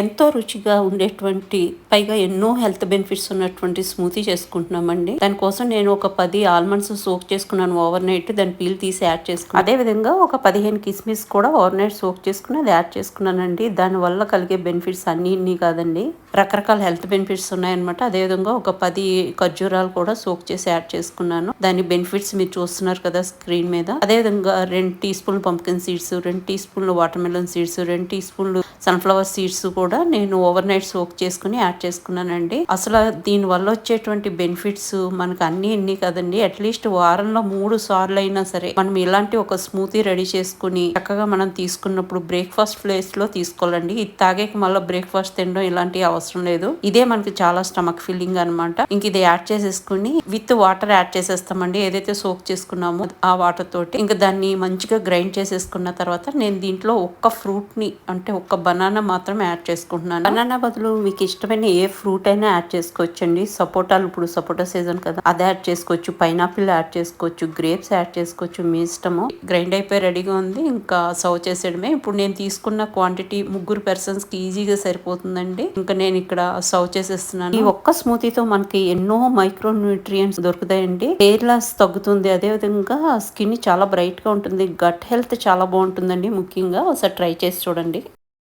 ఎంతో రుచిగా ఉండేటువంటి పైగా ఎన్నో హెల్త్ బెనిఫిట్స్ ఉన్నటువంటి స్మూతీ చేసుకుంటున్నామండి. దానికోసం నేను ఒక పది ఆల్మండ్స్ సోక్ చేసుకున్నాను ఓవర్ నైట్ దాని పీల్ తీసి యాడ్ చేసుకున్నాను అదే విధంగా ఒక పదిహేను కిస్మిస్ కూడా ఓవర్ నైట్ సోక్ చేసుకుని అది యాడ్ చేసుకున్నానండి. దాని వల్ల కలిగే బెనిఫిట్స్ అన్ని కాదండి. రకరకాల హెల్త్ బెనిఫిట్స్ ఉన్నాయన్నమాట. అదేవిధంగా ఒక పది ఖర్జూరాలు కూడా సోక్ చేసి యాడ్ చేసుకున్నాను. దాని బెనిఫిట్స్ మీరు చూస్తున్నారు కదా స్క్రీన్ మీద. అదేవిధంగా రెండు టీ స్పూన్ పంప్కిన్ సీడ్స్ రెండు టీ స్పూన్లు వాటర్ మెలన్ సీడ్స్ రెండు టీ స్పూన్లు సన్ఫ్లవర్ సీడ్స్ కూడా నేను ఓవర్ నైట్ సోక్ చేసుకుని యాడ్ చేసుకున్నానండి. అసలు దీని వల్ల వచ్చేటువంటి బెనిఫిట్స్ మనకు అన్ని ఎన్ని కదండి. అట్లీస్ట్ వారంలో మూడు సార్లు అయినా సరే మనం ఇలాంటి ఒక స్మూతీ రెడీ చేసుకుని చక్కగా మనం తీసుకున్నప్పుడు బ్రేక్ఫాస్ట్ ప్లేస్లో తీసుకోవాలండి. ఇది తాగే మళ్ళీ బ్రేక్ఫాస్ట్ తినడం ఇలాంటి అవసరం అవసరం లేదు. ఇదే మనకి చాలా స్టమక్ ఫీలింగ్ అనమాట ఇంక ఇది యాడ్ చేసేసుకుని విత్ వాటర్ యాడ్ చేసేస్తామండి. ఏదైతే సోక్ చేసుకున్నామో ఆ వాటర్ తోటి. ఇంకా దాన్ని మంచిగా గ్రైండ్ చేసేసుకున్న తర్వాత నేను దీంట్లో ఒక్క ఫ్రూట్ని అంటే ఒక్క బనానా మాత్రం యాడ్ చేసుకుంటున్నాను. బనానా బదులు మీకు ఇష్టమైన ఏ ఫ్రూట్ అయినా యాడ్ చేసుకోవచ్చండి. సపోటాలు ఇప్పుడు సపోటా సీజన్ కదా. అది యాడ్ చేసుకోవచ్చు. పైనాపిల్ యాడ్ చేసుకోవచ్చు. గ్రేప్స్ యాడ్ చేసుకోవచ్చు. మీ ఇష్టము. గ్రైండ్ అయిపోయి రెడీగా ఉంది. ఇంకా సర్వ్ చేసేయడమే. ఇప్పుడు నేను తీసుకున్న క్వాంటిటీ ముగ్గురు పర్సన్స్కి ఈజీగా సరిపోతుందండి. ఇంకా నేను ఇక్కడ సర్వ్ చేసేస్తున్నాను. ఈ ఒక్క స్మూతీతో మనకి ఎన్నో మైక్రో న్యూట్రియంట్స్ దొరుకుతాయండి. హెయిర్ లాస్ తగ్గుతుంది. అదే విధంగా స్కిన్ చాలా బ్రైట్గా ఉంటుంది. గట్ హెల్త్ చాలా బాగుంటుందండి ముఖ్యంగా. ఒకసారి ట్రై చేసి చూడండి.